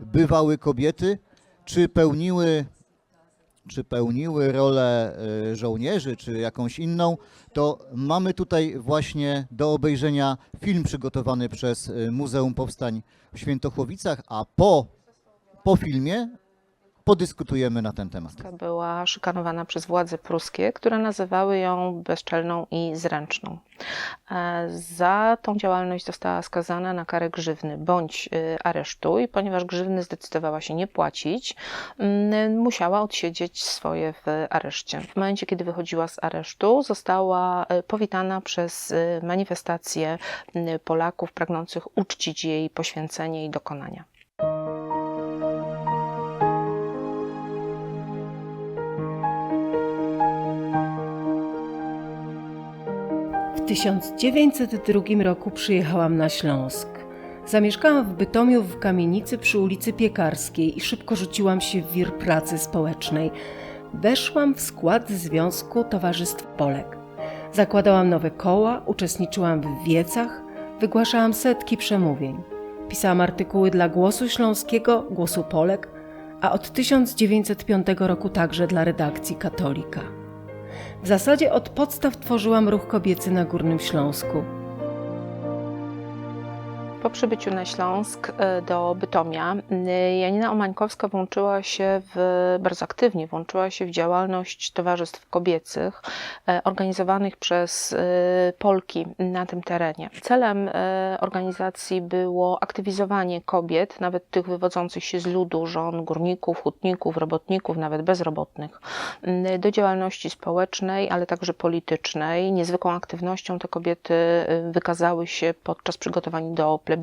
bywały kobiety, czy pełniły, czy pełniły rolę y, żołnierzy, czy jakąś inną, to mamy tutaj właśnie do obejrzenia film przygotowany przez y, Muzeum Powstań w Świętochłowicach, a po, po filmie podyskutujemy na ten temat. była szykanowana przez władze pruskie, które nazywały ją bezczelną i zręczną. E, Za tą działalność została skazana na karę grzywny bądź y, aresztu i ponieważ grzywny zdecydowała się nie płacić, mm, musiała odsiedzieć swoje w areszcie. W momencie, kiedy wychodziła z aresztu, została y, powitana przez y, manifestację Polaków pragnących uczcić jej poświęcenie i dokonania. W 1902 roku przyjechałam na Śląsk. Zamieszkałam w Bytomiu w kamienicy przy ulicy Piekarskiej i szybko rzuciłam się w wir pracy społecznej. Weszłam w skład Związku Towarzystw Polek. Zakładałam nowe koła, uczestniczyłam w wiecach, wygłaszałam setki przemówień. Pisałam artykuły dla Głosu Śląskiego, Głosu Polek, a od 1905 roku także dla redakcji Katolika. W zasadzie od podstaw tworzyłam ruch kobiecy na Górnym Śląsku. Po przybyciu na Śląsk e, do Bytomia y, Janina Omańkowska włączyła się w, bardzo aktywnie włączyła się w działalność towarzystw kobiecych e, organizowanych przez e, Polki na tym terenie. Celem e, organizacji było aktywizowanie kobiet, nawet tych wywodzących się z ludu, żon, górników, hutników, robotników, nawet bezrobotnych, do działalności społecznej, ale także politycznej. Niezwykłą aktywnością te kobiety wykazały się podczas przygotowań do plebiscytu.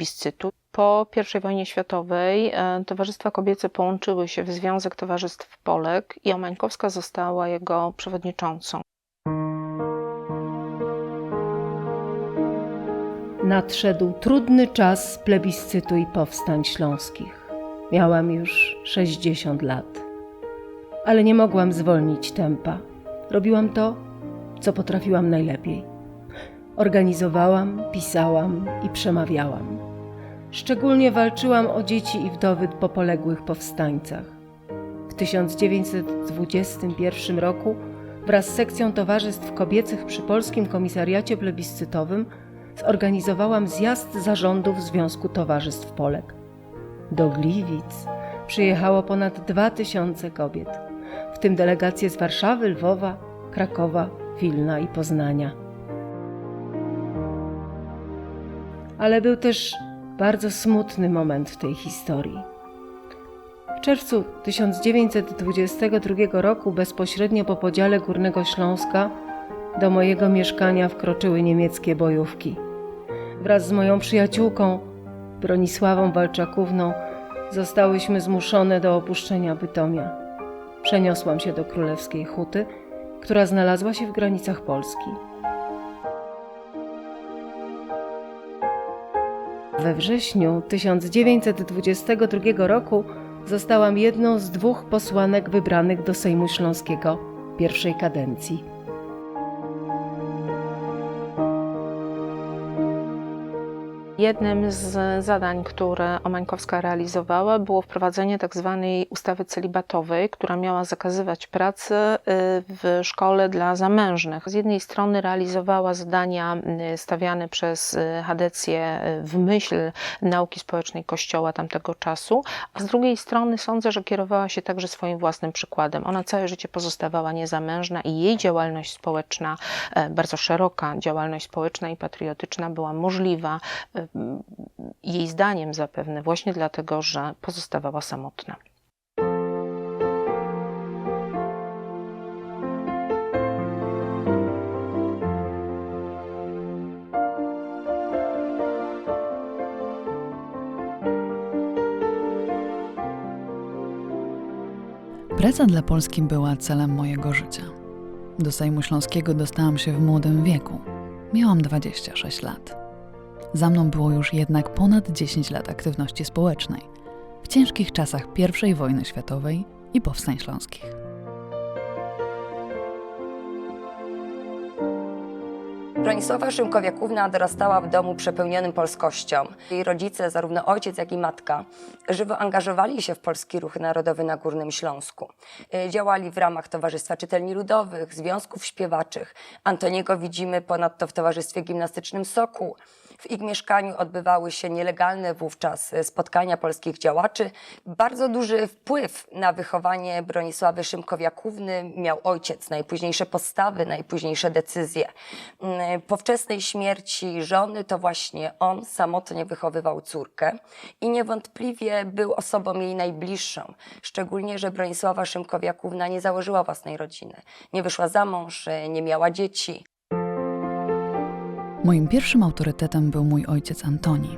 Po I wojnie światowej e, towarzystwa kobiece połączyły się w Związek Towarzystw Polek i Omańkowska została jego przewodniczącą. Nadszedł trudny czas plebiscytu i powstań śląskich. Miałam już 60 lat. Ale nie mogłam zwolnić tempa. Robiłam to, co potrafiłam najlepiej. Organizowałam, pisałam i przemawiałam. Szczególnie walczyłam o dzieci i wdowy po poległych powstańcach. W 1921 roku wraz z sekcją towarzystw kobiecych przy Polskim Komisariacie Plebiscytowym zorganizowałam zjazd zarządów Związku Towarzystw Polek. Do Gliwic przyjechało ponad 2000 kobiet, w tym delegacje z Warszawy, Lwowa, Krakowa, Wilna i Poznania. Ale był też bardzo smutny moment w tej historii. W czerwcu 1922 roku, bezpośrednio po podziale Górnego Śląska, do mojego mieszkania wkroczyły niemieckie bojówki. Wraz z moją przyjaciółką, Bronisławą Walczakówną, zostałyśmy zmuszone do opuszczenia Bytomia. Przeniosłam się do Królewskiej Huty, która znalazła się w granicach Polski. We wrześniu 1922 roku zostałam jedną z dwóch posłanek wybranych do Sejmu Śląskiego pierwszej kadencji. Jednym z zadań, które Omańkowska realizowała, było wprowadzenie tak zwanej ustawy celibatowej, która miała zakazywać pracy y, w szkole dla zamężnych. Z jednej strony realizowała zadania y, stawiane przez y, Hadecję w myśl nauki społecznej Kościoła tamtego czasu, a z drugiej strony sądzę, że kierowała się także swoim własnym przykładem. Ona całe życie pozostawała niezamężna i jej działalność społeczna, e, bardzo szeroka działalność społeczna i patriotyczna była możliwa e, jej zdaniem zapewne właśnie dlatego, że pozostawała samotna. Praca dla Polski była celem mojego życia. Do Sejmu Śląskiego dostałam się w młodym wieku. Miałam 26 lat. Za mną było już jednak ponad 10 lat aktywności społecznej w ciężkich czasach I wojny światowej i powstań śląskich. Bronisława Szymkowiakówna dorastała w domu przepełnionym polskością. Jej rodzice, zarówno ojciec, jak i matka, żywo angażowali się w polski ruch narodowy na Górnym Śląsku. Y, Działali w ramach Towarzystwa Czytelni Ludowych, Związków Śpiewaczych. Antoniego widzimy ponadto w Towarzystwie Gimnastycznym Sokół. W ich mieszkaniu odbywały się nielegalne wówczas spotkania polskich działaczy. Bardzo duży wpływ na wychowanie Bronisławy Szymkowiakówny miał ojciec. Najpóźniejsze postawy, najpóźniejsze decyzje. Mm, Po wczesnej śmierci żony to właśnie on samotnie wychowywał córkę i niewątpliwie był osobą jej najbliższą. Szczególnie, że Bronisława Szymkowiakówna nie założyła własnej rodziny. Nie wyszła za mąż, nie miała dzieci. Moim pierwszym autorytetem był mój ojciec Antoni.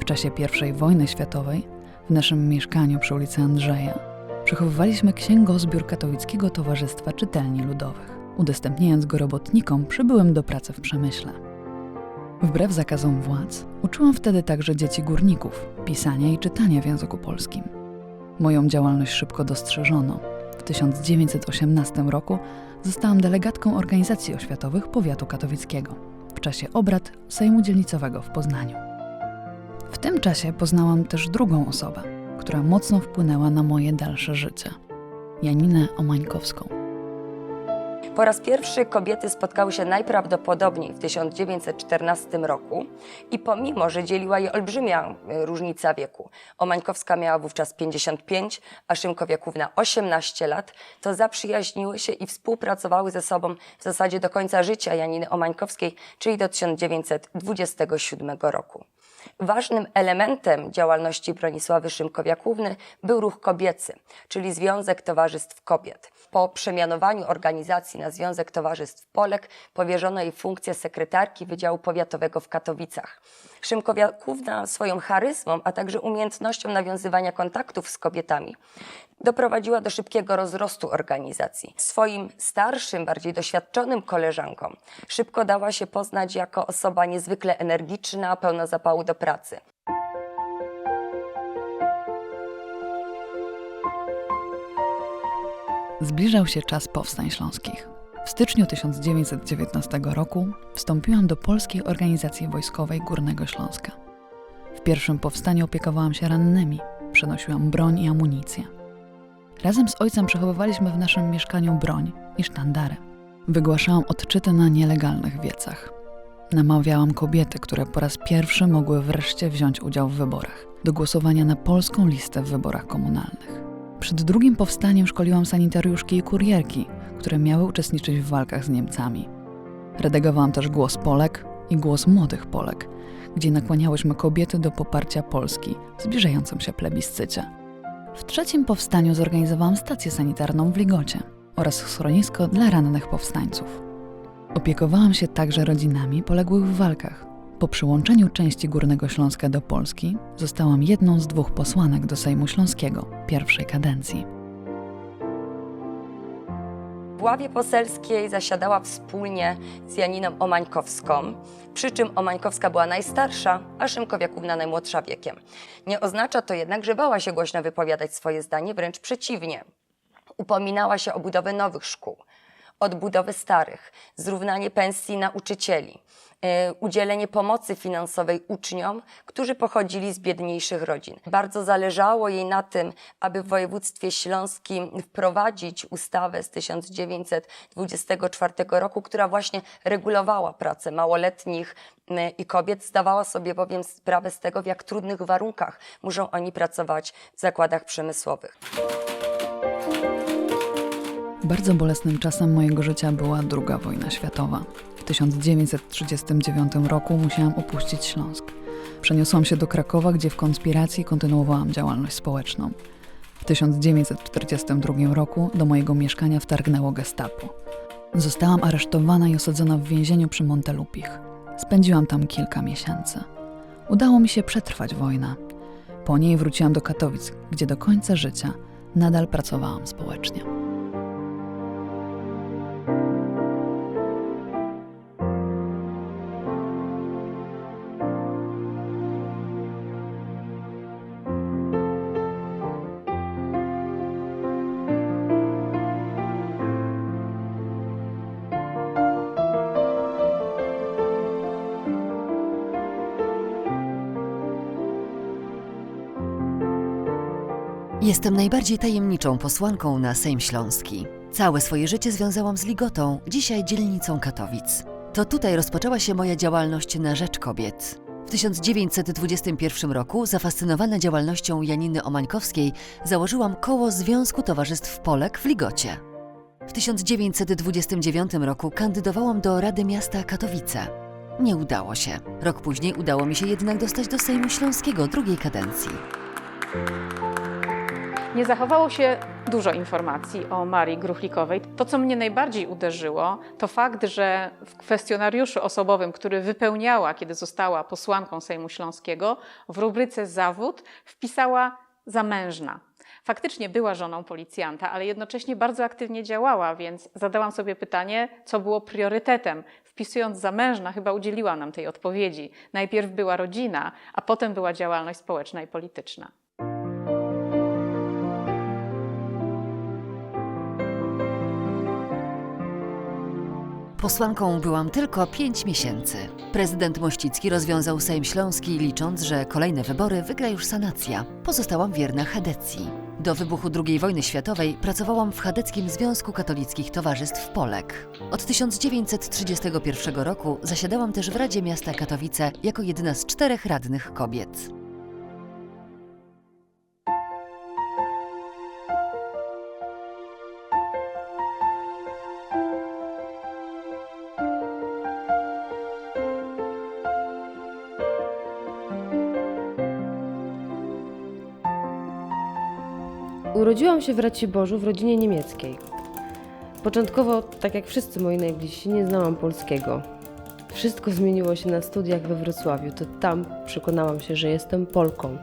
W czasie I wojny światowej w naszym mieszkaniu przy ulicy Andrzeja przechowywaliśmy księgozbiór Katowickiego Towarzystwa Czytelni Ludowych, udostępniając go robotnikom przybyłym do pracy w przemyśle. Wbrew zakazom władz, uczyłam wtedy także dzieci górników pisania i czytania w języku polskim. Moją działalność szybko dostrzeżono. W 1918 roku zostałam delegatką organizacji oświatowych powiatu katowickiego czasie obrad Sejmu Dzielnicowego w Poznaniu. W tym czasie poznałam też drugą osobę, która mocno wpłynęła na moje dalsze życie Janinę Omańkowską. Po raz pierwszy kobiety spotkały się najprawdopodobniej w 1914 roku i pomimo, że dzieliła je olbrzymia y, różnica wieku, Omańkowska miała wówczas 55, a Szymkowiakówna 18 lat, to zaprzyjaźniły się i współpracowały ze sobą w zasadzie do końca życia Janiny Omańkowskiej, czyli do 1927 roku. Ważnym elementem działalności Bronisławy Szymkowiakówny był ruch kobiecy, czyli Związek Towarzystw Kobiet. Po przemianowaniu organizacji na Związek Towarzystw Polek powierzono jej funkcję sekretarki Wydziału Powiatowego w Katowicach. Szymkowiakówna swoją charyzmą, a także umiejętnością nawiązywania kontaktów z kobietami doprowadziła do szybkiego rozrostu organizacji. Swoim starszym, bardziej doświadczonym koleżankom szybko dała się poznać jako osoba niezwykle energiczna, pełna zapału do pracy. Zbliżał się czas powstań śląskich. W styczniu 1919 roku wstąpiłam do Polskiej Organizacji Wojskowej Górnego Śląska. W pierwszym powstaniu opiekowałam się rannymi, przenosiłam broń i amunicję. Razem z ojcem przechowywaliśmy w naszym mieszkaniu broń i sztandary. Wygłaszałam odczyty na nielegalnych wiecach. Namawiałam kobiety, które po raz pierwszy mogły wreszcie wziąć udział w wyborach, do głosowania na polską listę w wyborach komunalnych. Przed drugim powstaniem szkoliłam sanitariuszki i kurierki, które miały uczestniczyć w walkach z Niemcami. Redagowałam też głos Polek i głos młodych Polek, gdzie nakłaniałyśmy kobiety do poparcia Polski w zbliżającym się plebiscycie. W trzecim powstaniu zorganizowałam stację sanitarną w Ligocie oraz schronisko dla rannych powstańców. Opiekowałam się także rodzinami poległych w walkach. Po przyłączeniu części Górnego Śląska do Polski zostałam jedną z dwóch posłanek do Sejmu Śląskiego pierwszej kadencji. Ławie poselskiej zasiadała wspólnie z Janiną Omańkowską, przy czym Omańkowska była najstarsza, a Szymkowiakówna najmłodsza wiekiem. Nie oznacza to jednak, że bała się głośno wypowiadać swoje zdanie, wręcz przeciwnie. Upominała się o budowę nowych szkół, odbudowę starych, zrównanie pensji nauczycieli, y, udzielenie pomocy finansowej uczniom, którzy pochodzili z biedniejszych rodzin. Bardzo zależało jej na tym, aby w województwie śląskim wprowadzić ustawę z 1924 roku, która właśnie regulowała pracę małoletnich y, i kobiet. Zdawała sobie bowiem sprawę z tego, w jak trudnych warunkach muszą oni pracować w zakładach przemysłowych. Bardzo bolesnym czasem mojego życia była II wojna światowa. W 1939 roku musiałam opuścić Śląsk. Przeniosłam się do Krakowa, gdzie w konspiracji kontynuowałam działalność społeczną. W 1942 roku do mojego mieszkania wtargnęło gestapo. Zostałam aresztowana i osadzona w więzieniu przy Montelupich. Spędziłam tam kilka miesięcy. Udało mi się przetrwać wojnę. Po niej wróciłam do Katowic, gdzie do końca życia nadal pracowałam społecznie. Jestem najbardziej tajemniczą posłanką na Sejm Śląski. Całe swoje życie związałam z Ligotą, dzisiaj dzielnicą Katowic. To tutaj rozpoczęła się moja działalność na rzecz kobiet. W 1921 roku, zafascynowana działalnością Janiny Omańkowskiej, założyłam koło Związku Towarzystw Polek w Ligocie. W 1929 roku kandydowałam do Rady Miasta Katowice. Nie udało się. Rok później udało mi się jednak dostać do Sejmu Śląskiego drugiej kadencji. Nie zachowało się dużo informacji o Marii Gruchlikowej. To, co mnie najbardziej uderzyło, to fakt, że w kwestionariuszu osobowym, który wypełniała, kiedy została posłanką Sejmu Śląskiego, w rubryce zawód wpisała zamężna. Faktycznie była żoną policjanta, ale jednocześnie bardzo aktywnie działała, więc zadałam sobie pytanie, co było priorytetem. Wpisując zamężna, chyba udzieliła nam tej odpowiedzi. Najpierw była rodzina, a potem była działalność społeczna i polityczna. Posłanką byłam tylko pięć miesięcy. Prezydent Mościcki rozwiązał Sejm Śląski, licząc, że kolejne wybory wygra już sanacja. Pozostałam wierna Chadecji. Do wybuchu II wojny światowej pracowałam w Chadeckim Związku Katolickich Towarzystw Polek. Od 1931 roku zasiadałam też w Radzie Miasta Katowice jako jedna z czterech radnych kobiet. Urodziłam się w Raciborzu w rodzinie niemieckiej. Początkowo, tak jak wszyscy moi najbliżsi, nie znałam polskiego. Wszystko zmieniło się na studiach we Wrocławiu. To tam przekonałam się, że jestem Polką.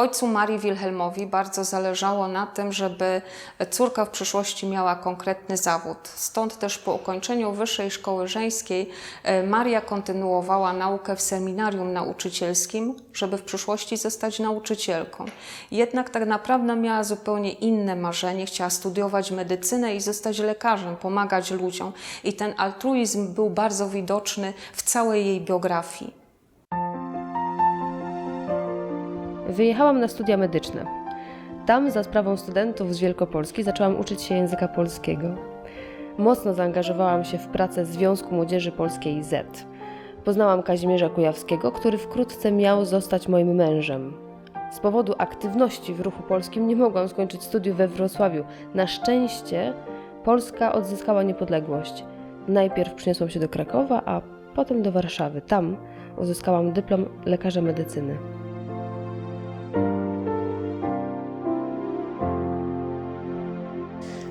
Ojcu Marii Wilhelmowi bardzo zależało na tym, żeby córka w przyszłości miała konkretny zawód. Stąd też po ukończeniu Wyższej Szkoły Żeńskiej e, Maria kontynuowała naukę w seminarium nauczycielskim, żeby w przyszłości zostać nauczycielką. Jednak tak naprawdę miała zupełnie inne marzenie. Chciała studiować medycynę i zostać lekarzem, pomagać ludziom. I ten altruizm był bardzo widoczny w całej jej biografii. Wyjechałam na studia medyczne. Tam za sprawą studentów z Wielkopolski zaczęłam uczyć się języka polskiego. Mocno zaangażowałam się w pracę Związku Młodzieży Polskiej Z. Poznałam Kazimierza Kujawskiego, który wkrótce miał zostać moim mężem. Z powodu aktywności w ruchu polskim nie mogłam skończyć studiów we Wrocławiu. Na szczęście Polska odzyskała niepodległość. Najpierw przyniosłam się do Krakowa, a potem do Warszawy. Tam uzyskałam dyplom lekarza medycyny.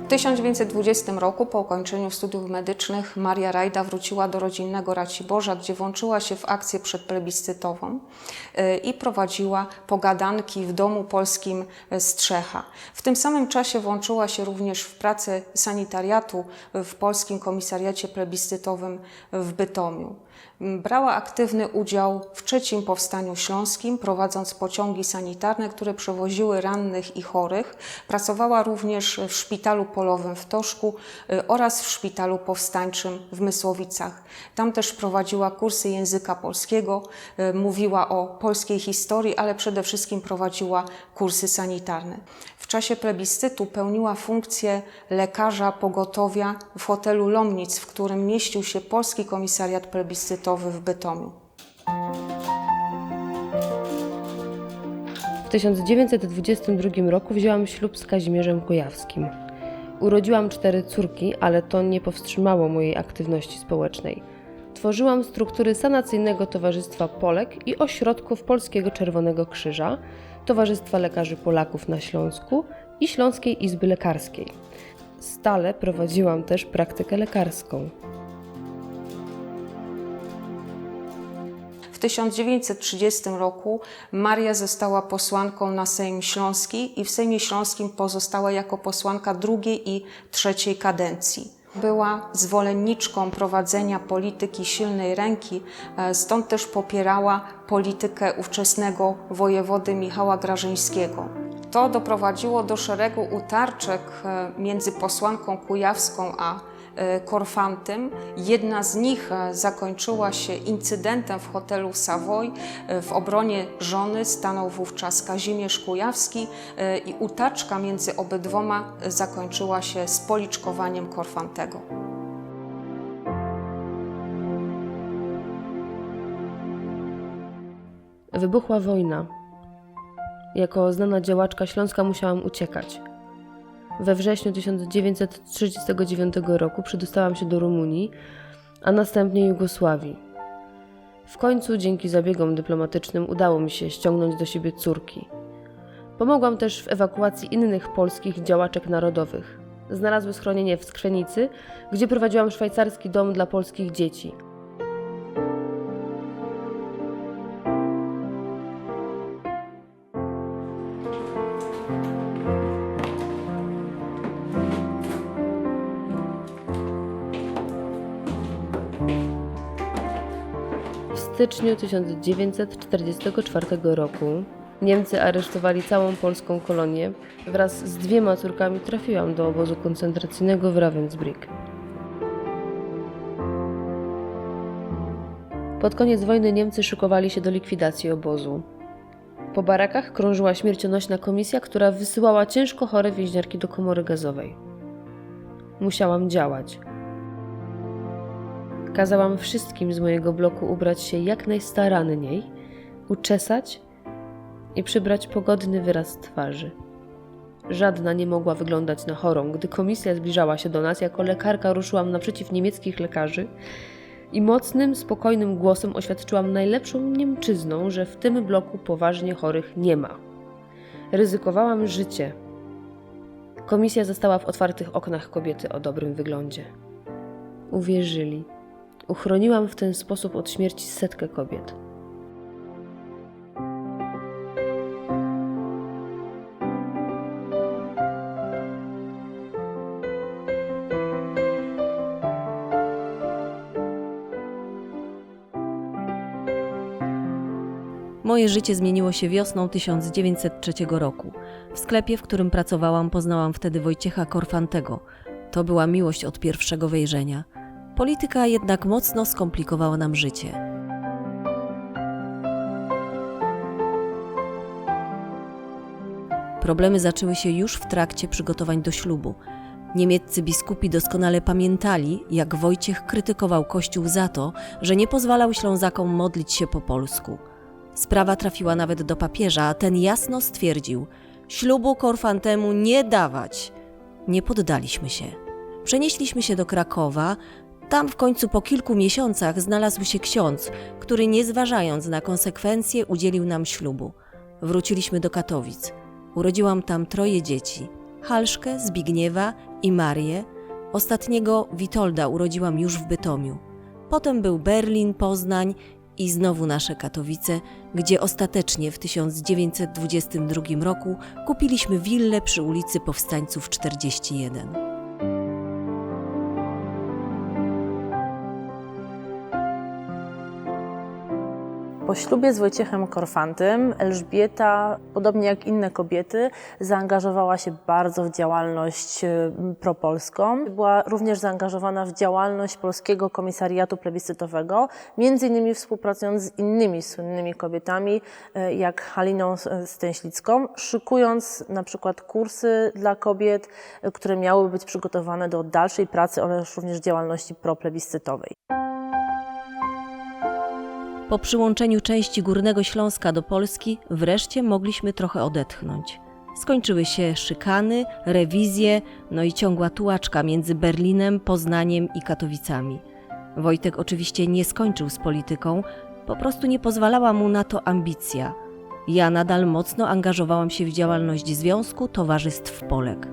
1920 roku, po ukończeniu studiów medycznych, Maria Rajda wróciła do rodzinnego Raciborza, gdzie włączyła się w akcję przedplebiscytową y, i prowadziła pogadanki w Domu Polskim Strzecha. W tym samym czasie włączyła się również w pracę sanitariatu w Polskim Komisariacie Plebiscytowym w Bytomiu. Brała aktywny udział w trzecim powstaniu śląskim, prowadząc pociągi sanitarne, które przewoziły rannych i chorych. Pracowała również w szpitalu polowym w Toszku y, oraz w szpitalu powstańczym w Mysłowicach. Tam też prowadziła kursy języka polskiego, y, mówiła o polskiej historii, ale przede wszystkim prowadziła kursy sanitarne. Czasie plebiscytu pełniła funkcję lekarza pogotowia w hotelu Lomnic, w którym mieścił się Polski Komisariat Plebiscytowy w Bytomiu. W 1922 roku wzięłam ślub z Kazimierzem Kujawskim. Urodziłam cztery córki, ale to nie powstrzymało mojej aktywności społecznej. Tworzyłam struktury Sanacyjnego Towarzystwa Polek i ośrodków Polskiego Czerwonego Krzyża, Towarzystwa Lekarzy Polaków na Śląsku i Śląskiej Izby Lekarskiej. Stale prowadziłam też praktykę lekarską. W 1930 roku Maria została posłanką na Sejm Śląski i w Sejmie Śląskim pozostała jako posłanka drugiej i trzeciej kadencji. Była zwolenniczką prowadzenia polityki silnej ręki, e, stąd też popierała politykę ówczesnego wojewody Michała Grażyńskiego. To doprowadziło do szeregu utarczek e, między posłanką kujawską a Korfantym. Jedna z nich e, zakończyła się incydentem w hotelu Savoy. E, W obronie żony stanął wówczas Kazimierz Kujawski e, i utaczka między obydwoma e, zakończyła się spoliczkowaniem Korfantego. Wybuchła wojna. Jako znana działaczka śląska musiałam uciekać. We wrześniu 1939 roku przedostałam się do Rumunii, a następnie Jugosławii. W końcu dzięki zabiegom dyplomatycznym udało mi się ściągnąć do siebie córki. Pomogłam też w ewakuacji innych polskich działaczek narodowych. Znalazły schronienie w Skrzenicy, gdzie prowadziłam szwajcarski dom dla polskich dzieci. Styczniu 1944 roku Niemcy aresztowali całą polską kolonię. Wraz z dwiema córkami trafiłam do obozu koncentracyjnego w Ravensbrück. Pod koniec wojny Niemcy szykowali się do likwidacji obozu. Po barakach krążyła śmiercionośna komisja, która wysyłała ciężko chore więźniarki do komory gazowej. Musiałam działać. Kazałam wszystkim z mojego bloku ubrać się jak najstaranniej, uczesać i przybrać pogodny wyraz twarzy. Żadna nie mogła wyglądać na chorą. Gdy komisja zbliżała się do nas, jako lekarka ruszyłam naprzeciw niemieckich lekarzy i mocnym, spokojnym głosem oświadczyłam najlepszą Niemczyzną, że w tym bloku poważnie chorych nie ma. Ryzykowałam życie. Komisja została w otwartych oknach kobiety o dobrym wyglądzie. Uwierzyli. Uchroniłam w ten sposób od śmierci setkę kobiet. Moje życie zmieniło się wiosną 1903 roku. W sklepie, w którym pracowałam, poznałam wtedy Wojciecha Korfantego. To była miłość od pierwszego wejrzenia. Polityka jednak mocno skomplikowała nam życie. Problemy zaczęły się już w trakcie przygotowań do ślubu. Niemieccy biskupi doskonale pamiętali, jak Wojciech krytykował Kościół za to, że nie pozwalał Ślązakom modlić się po polsku. Sprawa trafiła nawet do papieża, a ten jasno stwierdził: Ślubu Korfantemu nie dawać. Nie poddaliśmy się. Przenieśliśmy się do Krakowa. Tam w końcu po kilku miesiącach znalazł się ksiądz, który nie zważając na konsekwencje udzielił nam ślubu. Wróciliśmy do Katowic. Urodziłam tam troje dzieci: Halszkę, Zbigniewa i Marię. Ostatniego Witolda urodziłam już w Bytomiu. Potem był Berlin, Poznań i znowu nasze Katowice, gdzie ostatecznie w 1922 roku kupiliśmy willę przy ulicy Powstańców 41. Po ślubie z Wojciechem Korfantym Elżbieta, podobnie jak inne kobiety, zaangażowała się bardzo w działalność e, propolską. Była również zaangażowana w działalność Polskiego Komisariatu Plebiscytowego, między innymi współpracując z innymi słynnymi kobietami, e, jak Haliną Stęślicką, szykując na przykład kursy dla kobiet, e, które miały być przygotowane do dalszej pracy oraz również działalności proplebiscytowej. Po przyłączeniu części Górnego Śląska do Polski wreszcie mogliśmy trochę odetchnąć. Skończyły się szykany, rewizje, no i ciągła tułaczka między Berlinem, Poznaniem i Katowicami. Wojtek oczywiście nie skończył z polityką, po prostu nie pozwalała mu na to ambicja. Ja nadal mocno angażowałam się w działalność Związku Towarzystw Polek.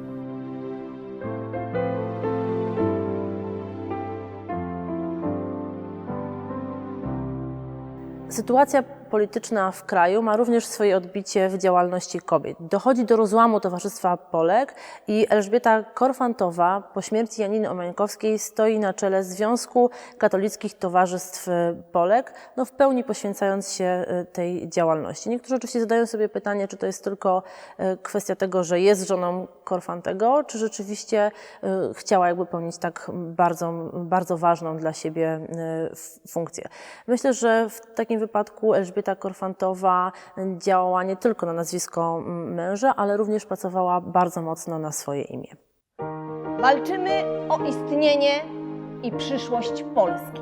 Sytuacja polityczna w kraju ma również swoje odbicie w działalności kobiet. Dochodzi do rozłamu Towarzystwa Polek i Elżbieta Korfantowa po śmierci Janiny Omańkowskiej stoi na czele Związku Katolickich Towarzystw Polek, no w pełni poświęcając się y, tej działalności. Niektórzy oczywiście zadają sobie pytanie, czy to jest tylko y, kwestia tego, że jest żoną Korfantego, czy rzeczywiście y, chciała jakby pełnić tak bardzo, bardzo ważną dla siebie funkcję. Myślę, że w takim wypadku Elżbieta Korfantowa działała nie tylko na nazwisko mm, męża, ale również pracowała bardzo mocno na swoje imię. Walczymy o istnienie i przyszłość Polski.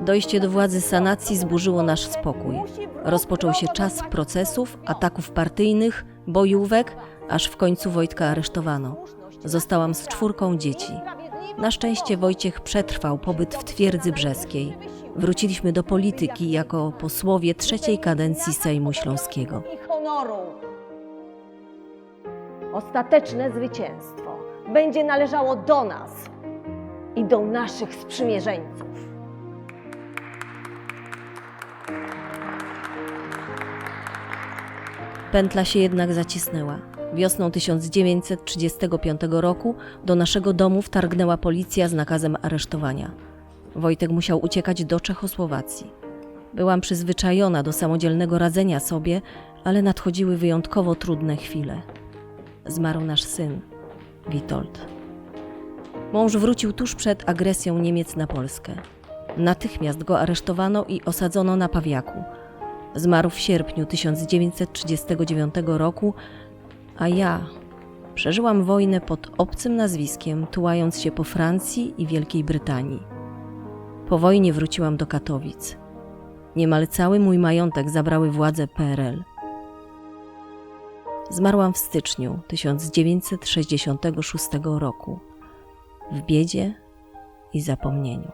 Dojście do władzy sanacji zburzyło nasz spokój. Rozpoczął się czas procesów, ataków partyjnych, bojówek, aż w końcu Wojtka aresztowano. Zostałam z czwórką dzieci. Na szczęście Wojciech przetrwał pobyt w twierdzy brzeskiej. Wróciliśmy do polityki jako posłowie trzeciej kadencji Sejmu Śląskiego. Honoru. Ostateczne zwycięstwo będzie należało do nas i do naszych sprzymierzeńców. Pętla się jednak zacisnęła. Wiosną 1935 roku do naszego domu wtargnęła policja z nakazem aresztowania. Wojtek musiał uciekać do Czechosłowacji. Byłam przyzwyczajona do samodzielnego radzenia sobie, ale nadchodziły wyjątkowo trudne chwile. Zmarł nasz syn, Witold. Mąż wrócił tuż przed agresją Niemiec na Polskę. Natychmiast go aresztowano i osadzono na Pawiaku. Zmarł w sierpniu 1939 roku, a ja przeżyłam wojnę pod obcym nazwiskiem, tułając się po Francji i Wielkiej Brytanii. Po wojnie wróciłam do Katowic. Niemal cały mój majątek zabrały władze PRL. Zmarłam w styczniu 1966 roku w biedzie i zapomnieniu.